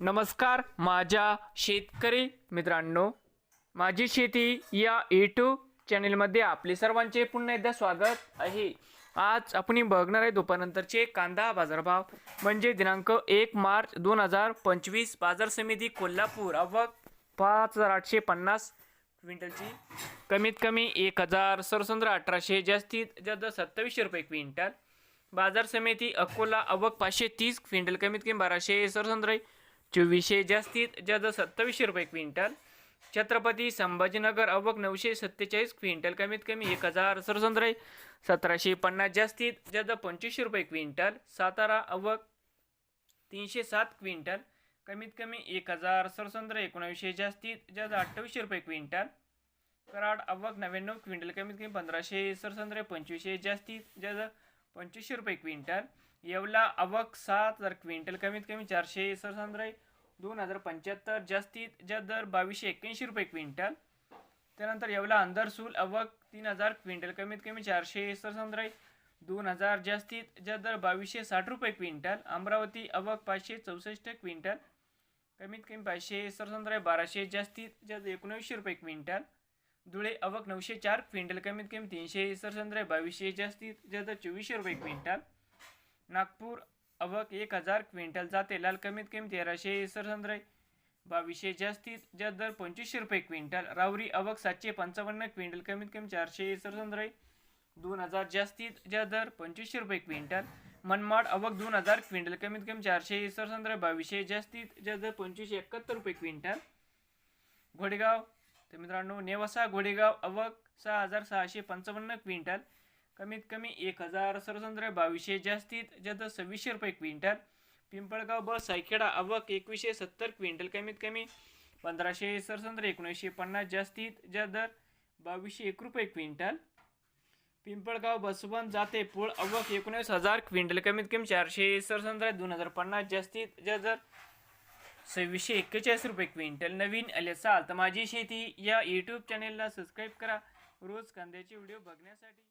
नमस्कार माझ्या शेतकरी मित्रांनो. माझी शेती या यूट्यूब चॅनेलमध्ये आपले सर्वांचे पुन्हा एकदा स्वागत आहे. आज आपण बघणार आहे दुपारनंतरचे कांदा बाजारभाव. म्हणजे दिनांक एक मार्च दोन हजार पंचवीस बाजार समिती कोल्हापूर. आवक पाच हजार आठशे पन्नास क्विंटलची. कमीत कमी एक हजार सरसंद्र अठराशे जास्तीत जास्त सत्तावीसशे रुपये क्विंटल. बाजार समिती अकोला अवक पाचशे तीस क्विंटल. कमीत कमी बाराशे सरसंद्र चोवीसशे जास्तीत जास्त सत्तावीसशे रुपये क्विंटल छत्रपती संभाजीनगर अवक नऊशे सत्तेचाळीस क्विंटल कमीत कमी एक हजार सरसंद्रय सतराशे पन्नास जास्तीत जास्त पंचवीसशे रुपये क्विंटल सातारा अवक तीनशे सात क्विंटल कमीत कमी एक हजार सरसंद्र एकोणावीसशे जास्तीत जास्त अठ्ठावीसशे रुपये क्विंटल कराड अवक नव्याण्णव क्विंटल कमीत कमी पंधराशे सरसंद्र पंचवीसशे जास्तीत जास्त पंचवीसशे रुपये क्विंटल. येवला अवक सात हजार क्विंटल. कमीत कमी चारशे सरसंद्र दोन हजार पंच्याहत्तर. जास्तीत जास्त दर बावीसशे एक्क्याऐंशी रुपये क्विंटल. त्यानंतर येवला अंधरसूल अवक तीन हजार क्विंटल. कमीत कमी चारशे सरसंद्र दोन हजार. जास्तीत जास्त दर बावीसशे साठ रुपये क्विंटल. अमरावती अवक पाचशे चौसष्ट क्विंटल. कमीत कमी पाचशे सरसंद्र बाराशे. जास्तीत जास्त एकोणवीसशे रुपये क्विंटल. धुळे अवक नऊशे चार क्विंटल कमीत कमी तीनशे सरसंद्र बावीसशे जास्तीत जास्त चोवीसशे रुपये क्विंटल. नागपूर अवक एक हजार क्विंटल जाते लाल कमीत कमी तेराशे सरसंद्र बावीसशे जास्तीत जास्त दर पंचवीसशे रुपये क्विंटल. रावरी अवक सातशे पंचावन्न क्विंटल कमीत कमी चारशे सरसंद्र दोन हजार जास्तीत जास्त दर पंचवीसशे रुपये क्विंटल. मनमाड अवक दोन हजार क्विंटल कमीत कमी चारशे सरसंद्र बावीसशे जास्तीत जास्त दर पंचवीसशे एकाहत्तर रुपये क्विंटल. घोडेगाव तर मित्रांनो नेवासा घोडेगाव अवक सहा हजार सहाशे पंचावन्न क्विंटल. कमीत कमी एक हजार सरसंद्र बावीसशे जास्तीत जास्त सव्वीसशे रुपये क्विंटल. पिंपळगाव ब सायखेडा अवक एकवीसशे सत्तर क्विंटल. कमीत कमी पंधराशे सरसंद्र एकोणीसशे पन्नास जास्तीत जास्त दर बावीसशे एक रुपये क्विंटल. पिंपळगाव बसवंत जाते पूळ अवक एकोणीस हजार क्विंटल. कमीत कमी चारशे सरसंद्र दोन हजार पन्नास जास्तीत जास्त दर सव्वीसशे एक्केचाळीस रुपये क्विंटल. नवीन आले असाल तर माझी शेती या यूट्यूब चॅनेलला सबस्क्राईब करा. रोज कांद्याचे व्हिडिओ बघण्यासाठी.